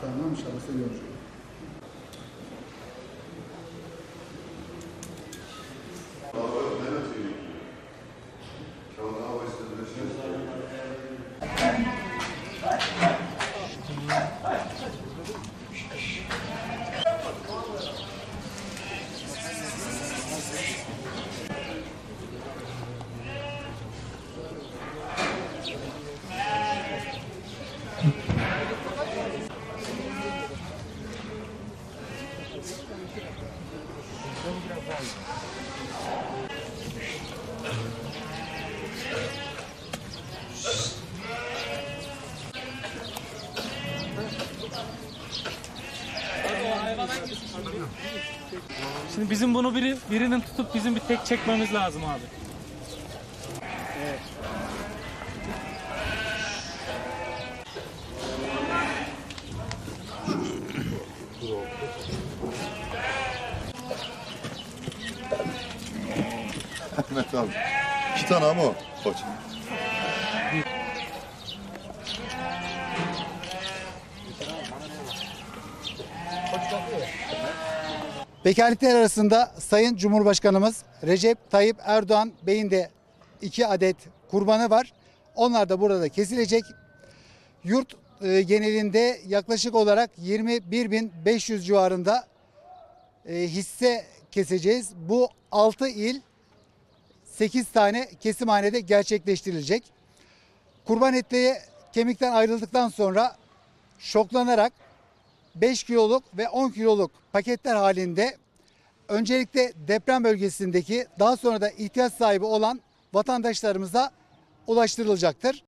Tamam inşallah seviyorum hocam. Şimdi bizim bunu biri birinin tutup bizim bir tek çekmemiz lazım abi. Ahmet abi. İki tane ama. Koç. Vekaletler arasında Sayın Cumhurbaşkanımız Recep Tayyip Erdoğan Bey'in de iki adet kurbanı var. Onlar da burada kesilecek. Yurt e, genelinde yaklaşık olarak 21.500 civarında e, hisse keseceğiz. Bu 6 il 8 tane kesimhanede gerçekleştirilecek. Kurban etleri kemikten ayrıldıktan sonra şoklanarak 5 kiloluk ve 10 kiloluk paketler halinde öncelikle deprem bölgesindeki daha sonra da ihtiyaç sahibi olan vatandaşlarımıza ulaştırılacaktır.